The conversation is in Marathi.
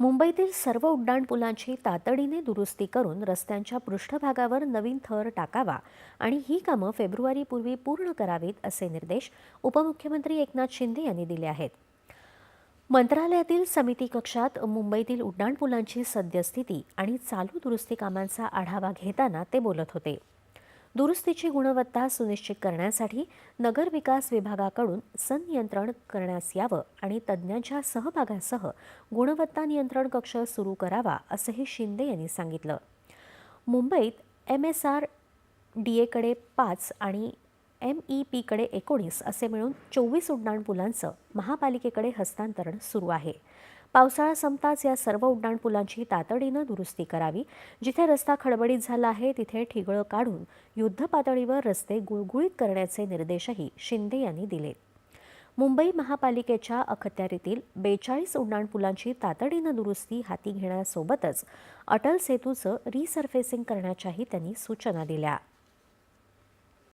मुंबईतील सर्व उड्डाणपुलांची तातडीने दुरुस्ती करून रस्त्यांच्या पृष्ठभागावर नवीन थर टाकावा आणि ही कामं फेब्रुवारीपूर्वी पूर्ण करावीत असे निर्देश उपमुख्यमंत्री एकनाथ शिंदे यांनी दिले आहेत. मंत्रालयातील समिती कक्षात मुंबईतील उड्डाणपुलांची सद्यस्थिती आणि चालू दुरुस्ती कामांचा आढावा घेताना ते बोलत होते. दुरुस्तीची गुणवत्ता सुनिश्चित करण्यासाठी नगरविकास विभागाकडून संनियंत्रण करण्यास यावं आणि तज्ज्ञांच्या सहभागासह गुणवत्ता नियंत्रण कक्ष सुरू करावा असंही शिंदे यांनी सांगितलं. मुंबईत एम एस आर डी एकडे पाच आणि एम ई पीकडे एकोणीस असे मिळून चोवीस उड्डाणपुलांचं महापालिकेकडे हस्तांतरण सुरू आहे. पावसाळा संपताच या सर्व उड्डाणपुलांची तातडीनं दुरुस्ती करावी. जिथे रस्ता खडबडीत झाला आहे तिथे ठिगळं काढून युद्धपातळीवर रस्ते गुळगुळीत करण्याचे निर्देशही शिंदे यांनी दिले. मुंबई महापालिकेच्या अखत्यारीतील बेचाळीस उड्डाणपुलांची तातडीनं दुरुस्ती हाती घेण्यासोबतच अटल सेतूचं रिसर्फेसिंग करण्याच्याही त्यांनी सूचना दिल्या.